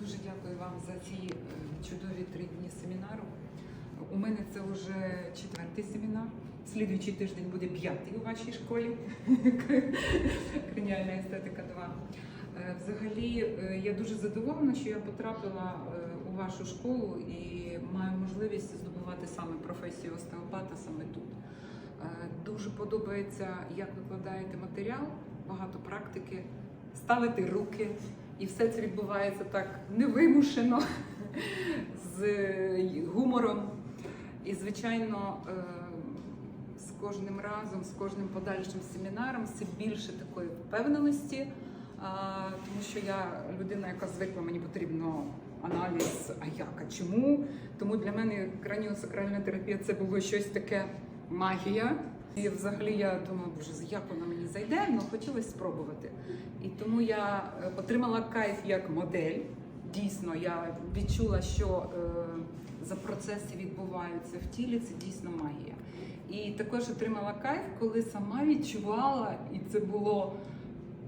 Дуже дякую вам за ці е, чудові три дні семінару. У мене це вже четвертий семінар. Слідуючий тиждень буде п'ятий у вашій школі. Крініальна естетика 2. Е, Взагалі, е, я дуже задоволена, що я потрапила у вашу школу і маю можливість здобувати саме професію остеопата саме тут. Дуже подобається, як викладаєте матеріал, багато практики, ставите руки, і все це відбувається так невимушено, з гумором. І, звичайно, е, з кожним разом, з кожним подальшим семінаром все більше такої впевненості, тому що я людина, яка звикла, мені потрібно аналіз, а як, а чому. Тому для мене краніосакральна терапія це було щось таке магія. І взагалі я думала, боже, як вона мені зайде, але хотілося спробувати. І тому я е, отримала кайф як модель. Дійсно, я відчула, що е, за процеси відбуваються в тілі, це дійсно магія. І також отримала кайф, коли сама відчувала, і це було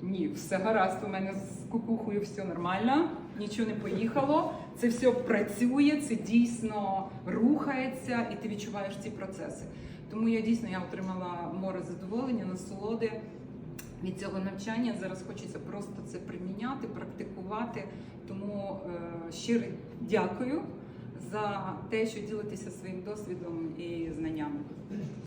ні, все гаразд, у мене з кукухою все нормально, нічого не поїхало. Це все працює, це дійсно рухається, і ти відчуваєш ці процеси. Тому я дійсно я отримала море задоволення, насолоди від цього навчання. Зараз хочеться просто це приміняти, практикувати. Тому е, щиро дякую за те, що ділитеся своїм досвідом і знаннями.